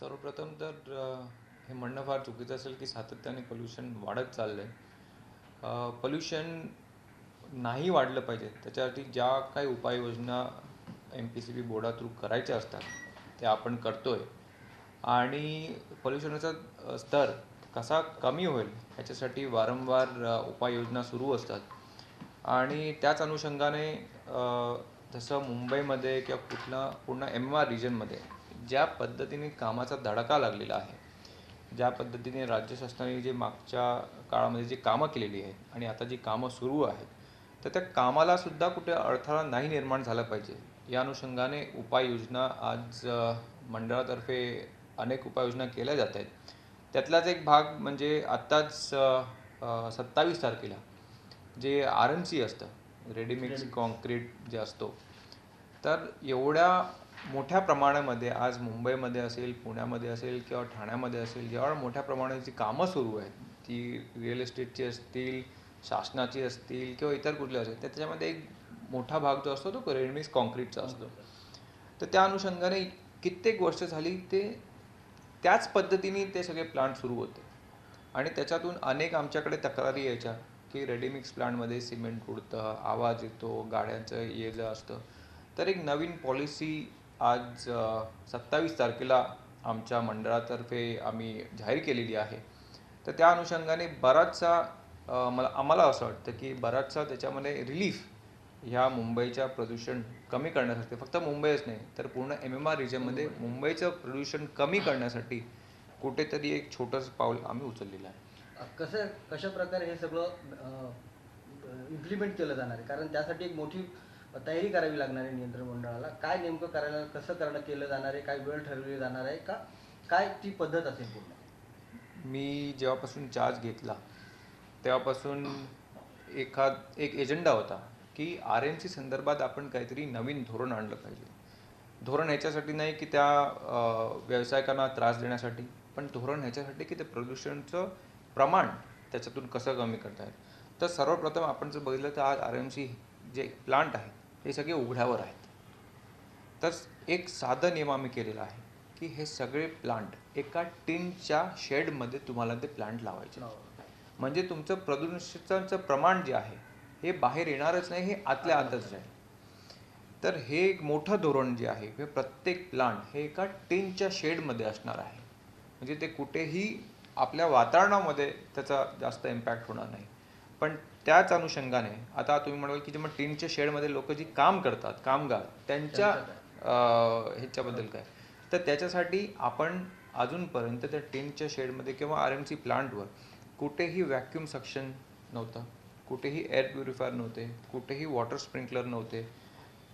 सर्वप्रथम तर हे म्हणणं फार चुकीचं असेल की सातत्याने पोल्युशन वाढत चाललं आहे पोल्युशन नाही वाढलं पाहिजे. त्याच्यासाठी ज्या काही उपाययोजना एम पी सी बी बोर्डा थ्रू करायच्या असतात ते आपण करतो आहे आणि पोल्युशनाचा स्तर कसा कमी होईल ह्याच्यासाठी वारंवार उपाययोजना सुरू असतात. आणि त्याच अनुषंगाने जसं मुंबईमध्ये किंवा कुठला पूर्ण एम आर रिजनमध्ये ज्या पद्धतीने कामाचा धडाका लागलेला आहे ज्या पद्धतीने राज्य शासनाने जे मागच्या काळामध्ये जी कामं केलेली आहेत आणि आता जी कामं सुरू आहेत तर त्या कामाला सुद्धा कुठे अडथळा नाही निर्माण झाला पाहिजे. या अनुषंगाने उपाययोजना आज मंडळातर्फे अनेक उपाययोजना केल्या जात आहेत. त्यातलाच एक भाग म्हणजे आत्ताच सत्तावीस तारखेला जे आर एम सी असतं रेडीमिक्स. कॉन्क्रीट जे असतो तर एवढ्या मोठ्या प्रमाणामध्ये आज मुंबईमध्ये असेल पुण्यामध्ये असेल किंवा ठाण्यामध्ये असेल जेव्हा मोठ्या प्रमाणाची कामं सुरू आहेत ती रिअल इस्टेटची असतील शासनाची असतील किंवा इतर कुठल्या असेल तर त्याच्यामध्ये एक मोठा भाग जो असतो तो रेडमिक्स कॉन्क्रीटचा असतो. तर त्या अनुषंगाने कित्येक वर्ष झाली ते त्याच पद्धतीने ते सगळे प्लांट सुरू होते. आणि त्याच्यातून अनेक आमच्याकडे तक्रारी यायच्या की रेडीमिक्स प्लांटमध्ये सिमेंट उडतं आवाज येतो गाड्यांचं ये जा असतं. तर एक नवीन पॉलिसी आज सत्तावीस तारखेला आमच्या मंडळातर्फे आम्ही जाहीर केलेली आहे. तर त्या अनुषंगाने बराचसा मला आम्हाला असं वाटतं की बराचसा त्याच्यामध्ये रिलीफ ह्या मुंबईच्या प्रदूषण कमी करण्यासाठी फक्त मुंबईच नाही तर पूर्ण एम एम आर रिजनमध्ये मुंबईचं प्रदूषण कमी करण्यासाठी कुठेतरी एक छोटंसं पाऊल आम्ही उचललेलं आहे. कसं कशा प्रकारे हे सगळं इम्प्लिमेंट केलं जाणार आहे? कारण त्यासाठी एक मोठी तयारी करावी लागणार आहे नियंत्रण मंडळाला. काय नेमकं करायला कसं करणं केलं जाणार आहे काय वेळ ठरवली जाणार आहे का काय ती पद्धत असेल पूर्ण? मी जेव्हापासून चार्ज घेतला तेव्हापासून एखाद एक एजेंडा होता की आर एम सी संदर्भात आपण काहीतरी नवीन धोरण आणलं पाहिजे. धोरण ह्याच्यासाठी नाही की त्या व्यावसायिकांना त्रास देण्यासाठी पण धोरण ह्याच्यासाठी की ते प्रदूषणचं प्रमाण त्याच्यातून कसं कमी करता येईल. तर सर्वप्रथम आपण जर बघितलं तर आज आर एम सी जे प्लांट आहे हे सगळे उघड्यावर आहेत. तर एक साधा नियम आम्ही केलेला आहे की हे सगळे प्लांट एका टिनच्या शेडमध्ये तुम्हाला ते प्लांट लावायचे. म्हणजे तुमचं प्रदूषणाचं प्रमाण जे आहे हे बाहेर येणारच नाही हे आतल्या आतच आहे. तर हे एक मोठं धोरण जे आहे हे प्रत्येक प्लांट हे एका टिनच्या शेडमध्ये असणार आहे. म्हणजे ते कुठेही आपल्या वातावरणामध्ये त्याचा जास्त इम्पॅक्ट होणार नाही. पण त्याच अनुषंगाने आता तुम्ही म्हणाल की जे मग टिनच्या शेडमध्ये लोक जी काम करतात कामगार त्यांच्या ह्याच्याबद्दल काय? तर त्याच्यासाठी आपण अजूनपर्यंत त्या टिनच्या शेडमध्ये किंवा आर एम सी प्लांटवर कुठेही व्हॅक्यूम सक्शन नव्हतं कुठेही एअर प्युरिफायर नव्हते कुठेही वॉटर स्प्रिंकलर नव्हते.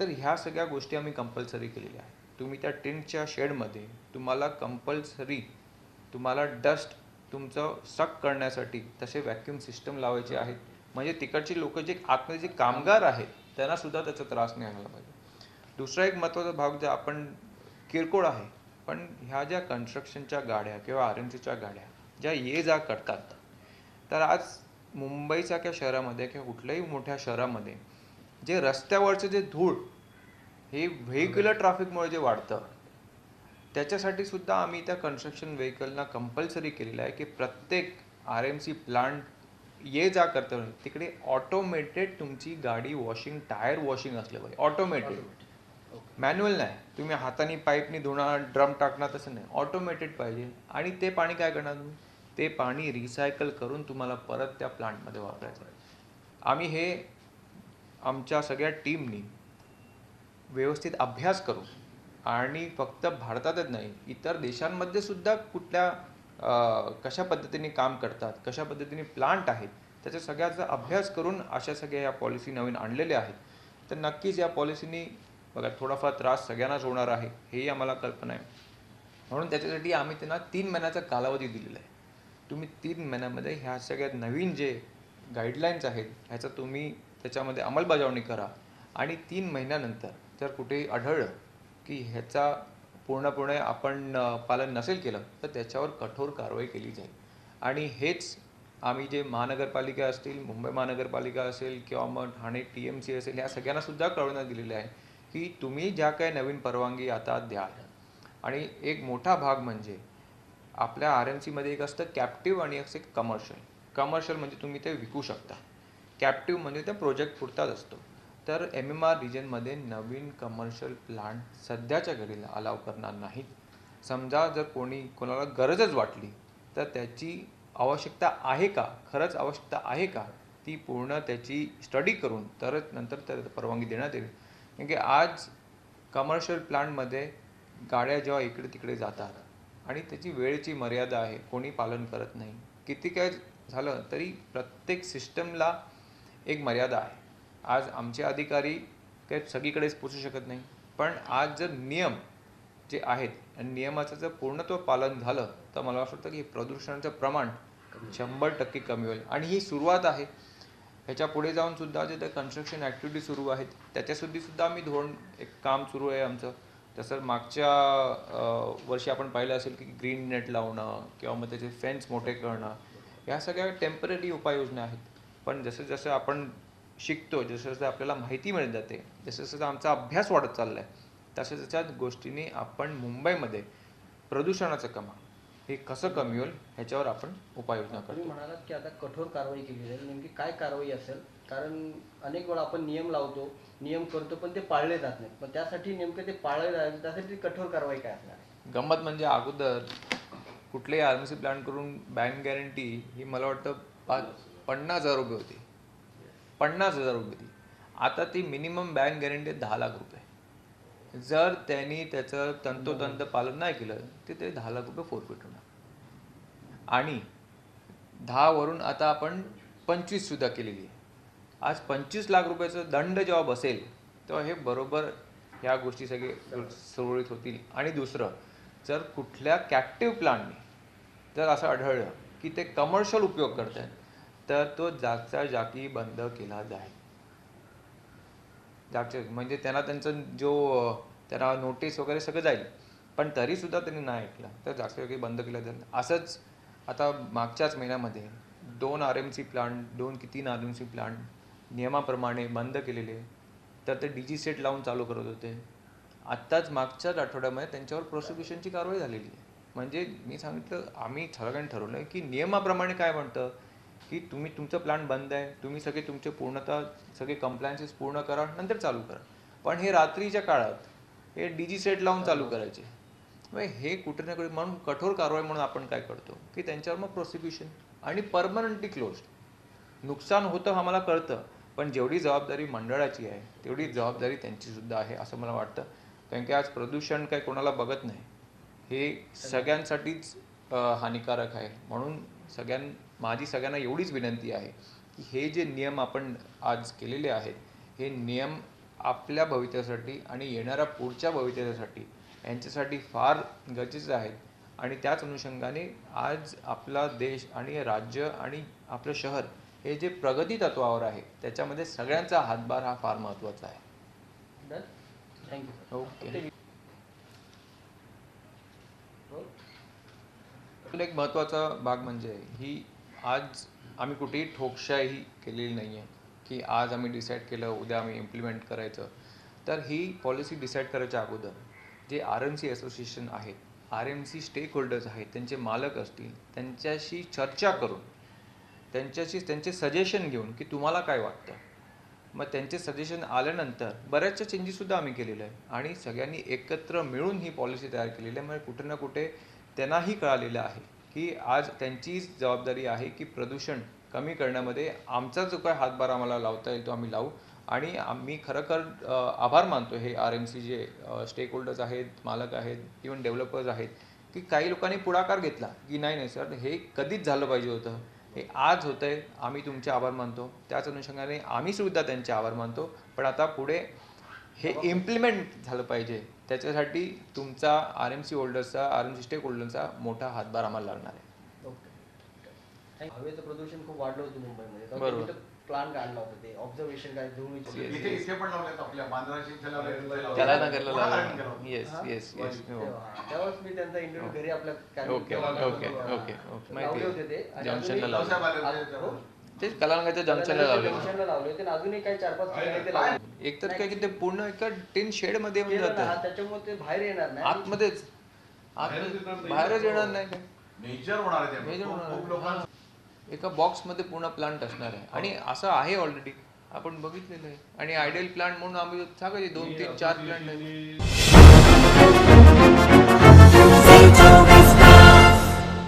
तर ह्या सगळ्या गोष्टी आम्ही कंपल्सरी केलेल्या आहेत. तुम्ही त्या टिनच्या शेडमध्ये तुम्हाला कंपल्सरी तुम्हाला डस्ट तुमचं सक करण्यासाठी तसे व्हॅक्यूम सिस्टम लावायचे आहेत. म्हणजे तिकडची लोक जे आतमध्ये जे कामगार आहेत त्यांना सुद्धा त्याचा त्रास नाही व्हायला पाहिजे. दुसरा एक महत्त्वाचा भाग जे आपण किरकोळ आहे पण ह्या ज्या कन्स्ट्रक्शनच्या गाड्या किंवा आर एम सीच्या गाड्या ज्या ये जा करतात तर आज मुंबईसारख्या शहरामध्ये किंवा कुठल्याही मोठ्या शहरामध्ये जे रस्त्यावरचं जे धूळ हे व्हेहिक्युलर ट्रॅफिकमुळे जे वाढतं त्याच्यासाठी सुद्धा आम्ही त्या कन्स्ट्रक्शन व्हेकलना कंपल्सरी केलेलं आहे की प्रत्येक आर एम सी प्लांट ये जा करतं तिकडे ऑटोमेटेड तुमची गाडी वॉशिंग टायर वॉशिंग असलं पाहिजे. ऑटोमेटेड मॅन्युअल नाही. तुम्ही हाताने पाईपनी धुणार ड्रम टाकणार तसं नाही. ऑटोमेटेड पाहिजे. आणि ते पाणी काय करणार तुम्ही? ते पाणी रिसायकल करून तुम्हाला परत त्या प्लांटमध्ये वापरायचं आम्ही हे आमच्या सगळ्या टीमनी व्यवस्थित अभ्यास करू. आणि फक्त भारतातच नाही इतर देशांमध्ये सुद्धा कुठल्या कशा पद्धतीने काम करतात कशा पद्धतीने प्लांट आहेत त्याच्या सगळ्याचा अभ्यास करून अशा सगळ्या या पॉलिसी नवीन आणलेल्या आहेत. तर नक्कीच या पॉलिसीनी बघा थोडाफार त्रास सगळ्यांनाच होणार आहे हेही आम्हाला कल्पना आहे. म्हणून त्याच्यासाठी आम्ही त्यांना तीन महिन्याचा कालावधी दिलेला आहे. तुम्ही तीन महिन्यामध्ये ह्या सगळ्यात नवीन जे गाईडलाईन्स आहेत ह्याचा तुम्ही त्याच्यामध्ये अंमलबजावणी करा. आणि तीन महिन्यानंतर जर कुठेही आढळलं की ह्याचा पूर्णपणे आपण पालन नसेल केलं तर त्याच्यावर कठोर कारवाई केली जाईल. आणि हेच आम्ही जे महानगरपालिका असतील मुंबई महानगरपालिका असेल किंवा मग ठाणे टी एम सी असेल या सगळ्यांनासुद्धा कळवण्यात दिलेलं आहे की तुम्ही ज्या काही नवीन परवानगी आता द्याल. आणि एक मोठा भाग म्हणजे आपल्या आर एम सीमध्ये एक असतं कॅप्टिव्ह आणि एक असं कमर्शियल कमर्शियल म्हणजे तुम्ही ते विकू शकता. कॅप्टिव्ह म्हणजे त्या प्रोजेक्ट पुरताच असतो. तर एम एम आर रिजनमध्ये नवीन कमर्शियल प्लांट सध्याच्या घडीला अलाव करणार नाहीत. समजा जर कोणी कोणाला गरजच वाटली तर त्याची आवश्यकता आहे का? खरंच आवश्यकता आहे का? ती पूर्ण त्याची स्टडी करून तरच नंतर त्याला परवानगी देण्यात येईल. कारण की आज कमर्शियल प्लांटमध्ये गाड्या जेव्हा इकडे तिकडे जातात आणि त्याची वेळेची मर्यादा आहे कोणी पालन करत नाही किती काय झालं तरी प्रत्येक सिस्टमला एक मर्यादा आहे. आज आमचे अधिकारी काही सगळीकडेच पोचू शकत नाही. पण आज जर नियम जे आहेत आणि नियमाचं जर पूर्णत्व पालन झालं तर मला असं वाटतं की प्रदूषणाचं प्रमाण शंभर टक्के कमी होईल. आणि ही सुरुवात आहे. ह्याच्या पुढे जाऊन सुद्धा जे त्या कन्स्ट्रक्शन ॲक्टिव्हिटी सुरू आहेत त्याच्यासुद्धी सुद्धा आम्ही धोरण एक काम सुरू आहे आमचं. तसं मागच्या वर्षी आपण पाहिलं असेल की ग्रीन नेट लावणं किंवा मग त्याचे फेन्स मोठे करणं ह्या सगळ्या टेंपररी उपाययोजना आहेत. पण जसं जसं आपण शिकतो जसं जसं आपल्याला माहिती मिळत जाते जसं जसं आमचा अभ्यास वाढत चालला आहे तशा तशा गोष्टींनी आपण मुंबईमध्ये प्रदूषणाचं कमा. हे कसं कमी होईल ह्याच्यावर आपण उपाययोजना करतो. म्हणालात की आता कठोर कारवाई केली जाईल नेमकी काय कारवाई असेल? कारण अनेक वेळा आपण नियम लावतो नियम करतो पण ते पाळले जात नाहीत. पण त्यासाठी नेमकं ते पाळले जायला त्यासाठी कठोर कारवाई काय असणार आहे? गंमत म्हणजे अगोदर कुठलेही आर्मसी प्लान करून बँक गॅरंटी ही मला वाटतं पाच पन्नास हजार रुपये होती. पन्नास हजार रुपये ती आता ती मिनिमम बँक गॅरंटी दहा लाख रुपये. जर त्यांनी त्याचं तंतोतंत पालन नाही केलं तर ते दहा लाख रुपये फोरफिट होणार. आणि दहावरून आता आपण पंचवीस सुद्धा केलेली आहे. आज पंचवीस लाख रुपयाचं दंड जेव्हा बसेल तेव्हा हे बरोबर ह्या गोष्टी सगळे सुरळीत होतील. आणि दुसरं जर कुठल्या कॅप्टिव्ह प्लांटने जर असं आढळलं की ते कमर्शियल उपयोग करत आहेत तर तो जागचा जागी बंद केला जाईल. जागच्या म्हणजे त्यांना त्यांचं जो त्यांना नोटीस वगैरे सगळं जाईल. पण तरी सुद्धा त्यांनी नाही ऐकलं. तर जागच्या जागी बंद केलं जाईल. असंच आता मागच्याच महिन्यामध्ये दोन आर एम सी प्लांट दोन की तीन आर एम सी प्लांट नियमाप्रमाणे बंद केलेले. तर ते डी जी सेट लावून चालू करत होते. आत्ताच मागच्याच आठवड्यामध्ये त्यांच्यावर प्रोसिक्युशनची कारवाई झालेली आहे. म्हणजे मी सांगितलं आम्ही सगळ्यांनी ठरवलं की नियमाप्रमाणे काय म्हणतं? की तुम्ही तुमचं प्लान बंद आहे तुम्ही सगळे तुमचे पूर्णतः सगळे कंप्लायन्सेस पूर्ण करा नंतर चालू करा. पण हे रात्रीच्या काळात हे डी जी सेट लावून चालू करायचे. मग हे कुठे ना कुठे म्हणून कठोर कारवाई म्हणून आपण काय करतो? की त्यांच्यावर मग प्रोसिक्युशन आणि परमनंटली क्लोज नुकसान होतं मला कळतं पण जेवढी जबाबदारी मंडळाची आहे तेवढी जबाबदारी त्यांची सुद्धा आहे असं मला वाटतं. कारण की आज प्रदूषण काही कोणाला बघत नाही. हे सगळ्यांसाठीच हानिकारक आहे. म्हणून सगळ्यां माझी सगळ्यांना एवढीच विनंती आहे की हे जे नियम आपण आज केलेले आहेत हे नियम आपल्या भवितव्यासाठी आणि येणाऱ्या पुढच्या भवितव्यासाठी यांच्यासाठी फार गरजेचे आहेत. आणि त्याच अनुषंगाने आज आपला देश आणि राज्य आणि आपलं शहर हे जे प्रगती तत्वावर आहे त्याच्यामध्ये सगळ्यांचा हातभार हा फार महत्त्वाचा आहे. Thank you. ओके. एक महत्त्वाचा भाग म्हणजे ही आज आम्ही कुठेही ठोकशाही केलेली नाही आहे की आज आम्ही डिसाईड केलं उद्या आम्ही इम्प्लिमेंट करायचं. तर ही पॉलिसी डिसाईड करायच्या अगोदर जे आर एम सी असोसिएशन आहेत R M C stake holders आहेत त्यांचे मालक असतील त्यांच्याशी चर्चा करून त्यांच्याशी त्यांचे सजेशन घेऊन की तुम्हाला काय वाटतं? मग त्यांचे सजेशन आल्यानंतर बऱ्याचशा चेंजेससुद्धा आम्ही केलेलं आहे आणि सगळ्यांनी एकत्र मिळून ही पॉलिसी तयार केलेली आहे. म्हणजे कुठे ना कुठे त्यांनाही कळालेलं आहे की आज त्यांची जबाबदारी आहे की प्रदूषण कमी करण्यामध्ये आमचा जो काय हातभार आम्हाला लावता येईल तो आम्ही लावू. आणि आम्ही खरोखर आभार मानतो हे आर एम सी जे स्टेक होल्डर्स आहेत मालक आहेत इवन डेव्हलपर्स आहेत की काही लोकांनी पुढाकार घेतला की नाही नाही सर हे कधीच झालं पाहिजे होतं. हे आज होतंय आम्ही तुमचे आभार मानतो. त्याच अनुषंगाने आम्हीसुद्धा त्यांचे आभार मानतो. पण आता पुढे हे इम्प्लिमेंट झालं पाहिजे. त्याच्यासाठी तुमचा आर एम सी होल्डर्सचा आर एम सी स्टेक होल्डरचा मोठा हातभार आम्हाला लागणार आहे. ओके. हवेचं प्रदूषण खूप वाढलं होतं मुंबईमध्ये. बरोबर. प्लांट काढला होता ते. ऑब्झर्वेशन काय? धुळीचे. येस? येस येस हो. तेव्हा- तेव्हाच मी त्यांचा इंटरव्ह्यू घरी आपल्या ओके ओके ओके ओके माहिती होते ते. जंक्शनला अजूनही- लावलं साहेब आले होते आ- हो? ते कलांगाच्या जंक्शनला लावले. जंक्शनला लावले. आणि अजूनही काही चार पाच ठिकाणी ते काय? लावले. एक तर काय की ते पूर्ण एका टीन शेडमध्ये येऊन केलं ना, जातं. त्याच्यामुळे ते बाहेर येणार नाही. आतमध्येच. आत बाहेरच येणार नाही. काय? मेजर होणार आहे ते. Major खूप- होणार खूप आहे. लोकांना हा. एका बॉक्समध्ये पूर्ण प्लांट असणार आहे. आणि असं आहे ऑलरेडी आपण बघितलेलं आहे. आणि आयडियल प्लांट म्हणून आम्ही सांगायचे दोन तीन चार प्लांट आहेत